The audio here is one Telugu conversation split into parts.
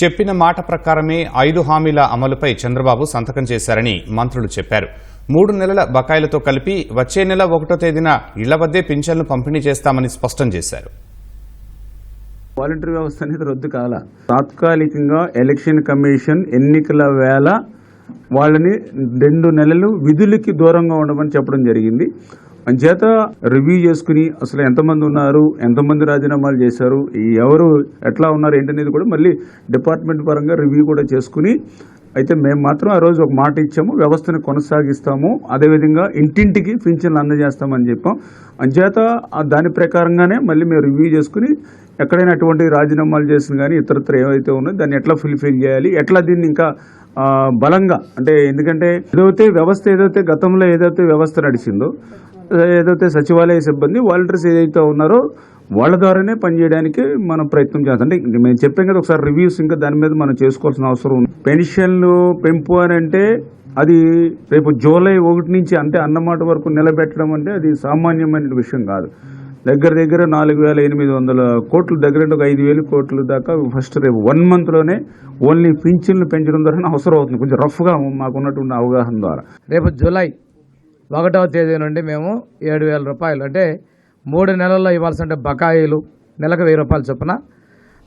చెప్పిన మాట ప్రకారమే ఐదు హామీల అమలుపై చంద్రబాబు సంతకం చేశారని మంత్రులు చెప్పారు. మూడు నెలల బకాయిలతో కలిపి వచ్చే నెల ఒకటో తేదీన ఇళ్ళ వద్దే పింఛన్లు పంపిణీ చేస్తామని స్పష్టం చేశారు. వాలంటరీ వ్యవస్థ అనేది రద్దు కాల. తాత్కాలికంగా ఎలక్షన్ కమిషన్ ఎన్నికల వేళ వాళ్ళని రెండు నెలలు విధులకి దూరంగా ఉండమని చెప్పడం జరిగింది. అంచేత రివ్యూ చేసుకుని అసలు ఎంతమంది ఉన్నారు ఎంతమంది రాజీనామాలు చేశారు ఎవరు ఎట్లా ఉన్నారు ఏంటనేది కూడా మళ్ళీ డిపార్ట్మెంట్ పరంగా రివ్యూ కూడా చేసుకుని అయితే మేము మాత్రం ఆ రోజు ఒక మాట ఇచ్చాము వ్యవస్థను కొనసాగిస్తాము అదేవిధంగా ఇంటింటికి పింఛన్లు అందజేస్తామని చెప్పాం. అంచేత దాని ప్రకారంగానే మళ్ళీ మేము రివ్యూ చేసుకుని ఎక్కడైనా అటువంటి రాజీనామాలు చేసిన కానీ ఇతరత్ర ఏవైతే ఉన్నాయో దాన్ని ఎట్లా ఫుల్ఫిల్ చేయాలి ఎట్లా దీన్ని ఇంకా బలంగా అంటే ఎందుకంటే ఏదైతే వ్యవస్థ ఏదైతే గతంలో ఏదైతే వ్యవస్థ నడిచిందో ఏదైతే సచివాలయ సిబ్బంది వాలంటీర్స్ ఏదైతే ఉన్నారో వాళ్ళ ద్వారానే పనిచేయడానికి మనం ప్రయత్నం చేస్తాం. అంటే మేము చెప్పాం కదా ఒకసారి రివ్యూస్ ఇంకా దాని మీద మనం చేసుకోవాల్సిన అవసరం ఉంది. పెన్షన్లు పెంపు అని అంటే అది రేపు జూలై ఒకటి నుంచి అంటే అన్నమాట వరకు నిలబెట్టడం అంటే అది సామాన్యమైన విషయం కాదు. దగ్గర దగ్గర నాలుగు వేల ఎనిమిది వందల కోట్లు దగ్గర ఒక ఐదు వేల కోట్ల దాకా ఫస్ట్ రేపు వన్ మంత్లోనే ఓన్లీ పింఛన్లు పెంచడం ద్వారా అవసరం అవుతుంది. కొంచెం రఫ్గా మాకున్నటువంటి అవగాహన ద్వారా. రేపు జూలై ఒకటవ తేదీ నుండి మేము ఏడు వేల రూపాయలు అంటే మూడు నెలల్లో ఇవ్వాల్సిన బకాయిలు నెలకు వెయ్యి రూపాయలు చొప్పున.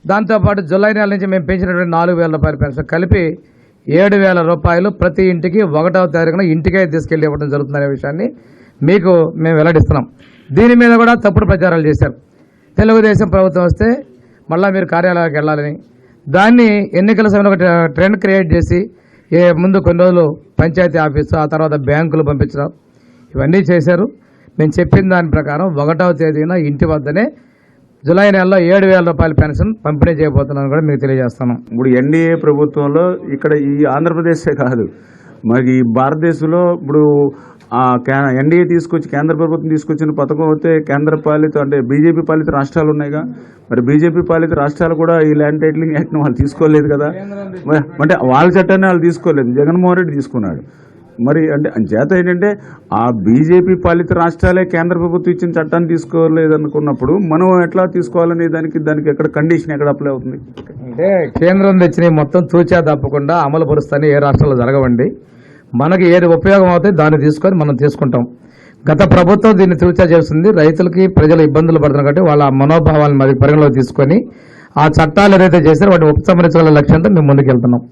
దాంతోపాటు జూలై నెల నుంచి మేము పెంచినటువంటి నాలుగు వేల రూపాయల పెన్షన్ కలిపి ఏడు వేల రూపాయలు ప్రతి ఇంటికి ఒకటవ తారీఖున ఇంటికే తీసుకెళ్ళి ఇవ్వడం జరుగుతుందనే విషయాన్ని మీకు మేము వెల్లడిస్తున్నాం. దీని మీద కూడా తప్పుడు ప్రచారాలు చేశారు. తెలుగుదేశం ప్రభుత్వం వస్తే మళ్ళీ మీరు కార్యాలయాలకు వెళ్ళాలని దాన్ని ఎన్నికల సమయంలో ఒక ట్రెండ్ క్రియేట్ చేసి ఏ ముందు కొన్ని రోజులు పంచాయతీ ఆఫీసు ఆ తర్వాత బ్యాంకులు పంపించడం ఇవన్నీ చేశారు. మేము చెప్పిన దాని ప్రకారం ఒకటవ తేదీన ఇంటి వద్దనే జూలై నెలలో ఏడు వేల రూపాయల పెన్షన్ పంపిణీ చేయబోతున్నాను కూడా మీకు తెలియజేస్తాను ఇప్పుడు ఎన్డీఏ ప్రభుత్వంలో ఇక్కడ ఈ ఆంధ్రప్రదేశే కాదు. మరి ఈ భారతదేశంలో ఇప్పుడు ఎన్డీఏ తీసుకొచ్చి కేంద్ర ప్రభుత్వం తీసుకొచ్చిన పథకం అయితే కేంద్ర పాలిత అంటే బీజేపీ పాలిత రాష్ట్రాలు ఉన్నాయిగా. మరి బీజేపీ పాలిత రాష్ట్రాలు కూడా ఈ ల్యాండ్ టైటిలింగ్ యాక్ట్ని వాళ్ళు తీసుకోలేదు కదా. అంటే వాళ్ళ చట్టాన్ని వాళ్ళు తీసుకోలేదు. జగన్మోహన్ రెడ్డి తీసుకున్నాడు. మరి అంటే చేత ఏంటంటే ఆ బీజేపీ పాలిత రాష్ట్రాలే కేంద్ర ప్రభుత్వం ఇచ్చిన చట్టాన్ని తీసుకోలేదనుకున్నప్పుడు మనం ఎట్లా తీసుకోవాలనే దానికి దానికి ఎక్కడ కండిషన్ ఎక్కడ అప్లై అవుతుంది? అంటే కేంద్రం తెచ్చిన మొత్తం తూచా తప్పకుండా అమలు పరుస్తాని ఏ రాష్ట్రాల్లో జరగవండి. మనకి ఏది ఉపయోగం అవుతాయి దాన్ని తీసుకొని మనం తీసుకుంటాం. గత ప్రభుత్వం దీన్ని తూచా చేస్తుంది. రైతులకి ప్రజలు ఇబ్బందులు పడుతున్నారు కాబట్టి వాళ్ళ మనోభావాలను మరి పరిగణలోకి తీసుకొని ఆ చట్టాలు ఏదైతే చేశారో వాటిని ఉపసంహరించాల లక్ష్యంతో మేము ముందుకెళ్తున్నాం.